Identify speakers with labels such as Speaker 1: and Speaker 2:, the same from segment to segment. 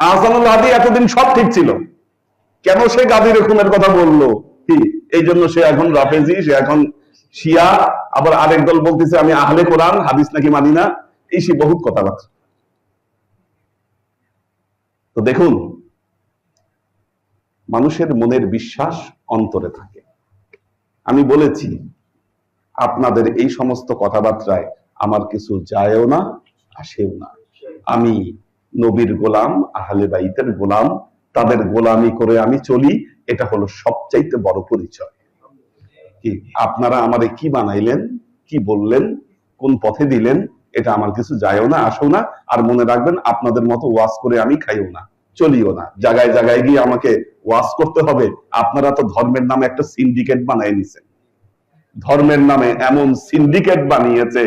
Speaker 1: আহসানুল হাদি এতদিন সব ঠিক ছিল। কেন সে গাদি রকমের কথা বলল? কি? এই জন্য সে এখন রাফেজি, সে এখন শিয়া। আবার আরেক দল বলতেছে, আমি আহলে কোরআন, হাদিস নাকি মানি না। এই সে বহুত কথা কথাবার্তা। তো দেখুন, মানুষের মনের বিশ্বাস অন্তরে থাকে। আমি বলেছি, আপনাদের এই সমস্ত কথাবার্তায় আমার কিছু যায়ও না, আসেও না। আমি নবীর গোলাম, আহলে বাইতের গোলাম, তাদের গোলামি করে আমি চলি, এটা হলো সবচাইতে বড় পরিচয়। কি, আপনারা আমারে কি বানাইলেন, কি বললেন, কোন পথে দিলেন, এটা আমার কিছু যায়ও না, আসেও না, আর মনে রাখবেন আপনাদের মতো ওয়াজ করে আমি খাইও না, চলিও না। জায়গায় জায়গায় গিয়ে আমাকে ওয়াজ করতে হবে, আপনারা তো ধর্মের নামে একটা সিন্ডিকেট বানাই নিছেন। ধর্মের নামে এমন সিন্ডিকেট বানিয়েছে,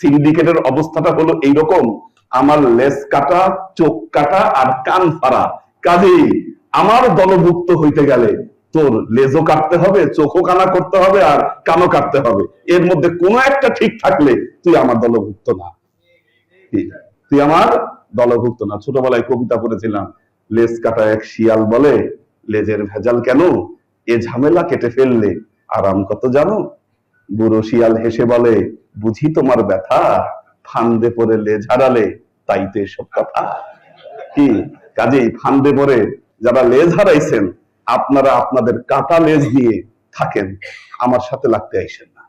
Speaker 1: সিন্ডিকেটের অবস্থাটা হলো এইরকম আমার লেজ কাটা, চোখ কাটা আর কান ফাড়া। কাজেই আমার দলভুক্ত হইতে গেলে তোর লেজও কাটতে হবে, চোখও কানা করতে হবে আর কানও কাটতে হবে। এর মধ্যে কোনো একটা ঠিক থাকলে তুই আমার দলভুক্ত না। তুই আমার দলভুক্ত না। ছোটবেলায় কবিতা পড়েছিলাম, লেজ কাটা এক শিয়াল বলে, লেজের ভেজাল কেন? এ ঝামেলা কেটে ফেললে আরাম কত জানো? বুড়ো শিয়াল হেসে বলে, বুঝি তোমার ব্যথা? ফান্দে পরে লেজ হারালে তাইতে এসব কথা। কি? কাজেই ফান্দে পরে যারা লেজ হারাইছেন, আপনারা আপনাদের কাটা লেজ দিয়ে থাকেন। আমার সাথে লাগতে আইসেন না।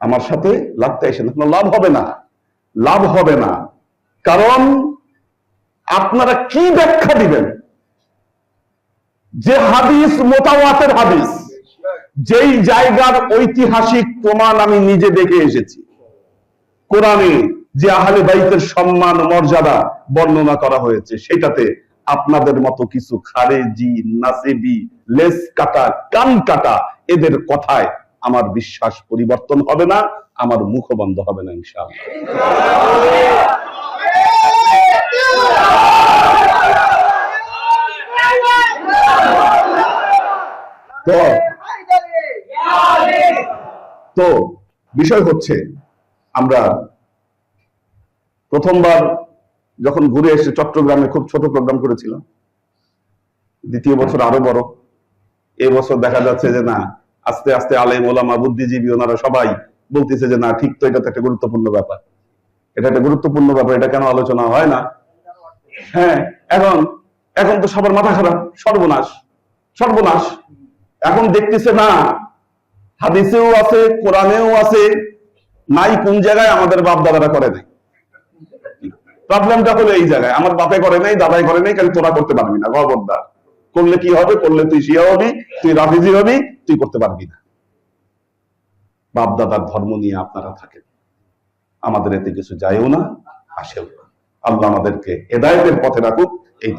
Speaker 1: আমার সাথে লাগতে আইসেন কোনো লাভ হবে না। লাভ হবে না। কারণ আপনারা কি ব্যাখ্যা দিবেন? যে হাদিস মোতাওয়াতের হাদিস, যেই জায়গার ঐতিহাসিক প্রমাণ আমি নিজে দেখে এসেছি। কোরআনে যে আহলে বাইতের সম্মান মর্যাদা বর্ণনা করা হয়েছে, সেটাতে আপনাদের মতো কিছু খারেজি, নাসিবি, লেস কাটা, কান কাটা, এদের কথায় আমার বিশ্বাস পরিবর্তন হবে না, আমার মুখ বন্ধ হবে না, ইনশাআল্লাহ। তো তো, বিষয় হচ্ছে, আমরা প্রথমবার যখন ঘুরে এসে চট্টগ্রামে খুব ছোট প্রোগ্রাম করেছিলাম, দ্বিতীয় বছর আরও বড়। এই বছর দেখা যাচ্ছে যে না, আস্তে আস্তে আলেম, ওলামা, বুদ্ধিজীবী, ওনারা সবাই বলতেছে যে না, ঠিক তো এটা তো একটা গুরুত্বপূর্ণ ব্যাপার। এটা একটা গুরুত্বপূর্ণ ব্যাপার, এটা কেন আলোচনা হয় না? হ্যাঁ এখন এখন তো সবার মাথা খারাপ, সর্বনাশ সর্বনাশ। এখন দেখতেছে না, হাদিসেও আছে, কোরআনেও আছে, নাই কোন জায়গায় আমাদের বাপ দাদারা করে নাই। প্রবলেমটা হলো এই জায়গায়। আমার বাপে করে নাই, দাদাই করে নাই কারণ তোরা করতে পারবি না, খবরদার। করলে কি হবে? করলে তুই শিয়া হবি, তুই রাফিজি হবি, তুই করতে পারবি না। বাপ দাদার ধর্ম নিয়ে আপনারা থাকেন। আমাদের এতে কিছু যায়ও না, আসেও না। আল্লাহ আমাদেরকে এদায়তের পথে রাখুক, এই।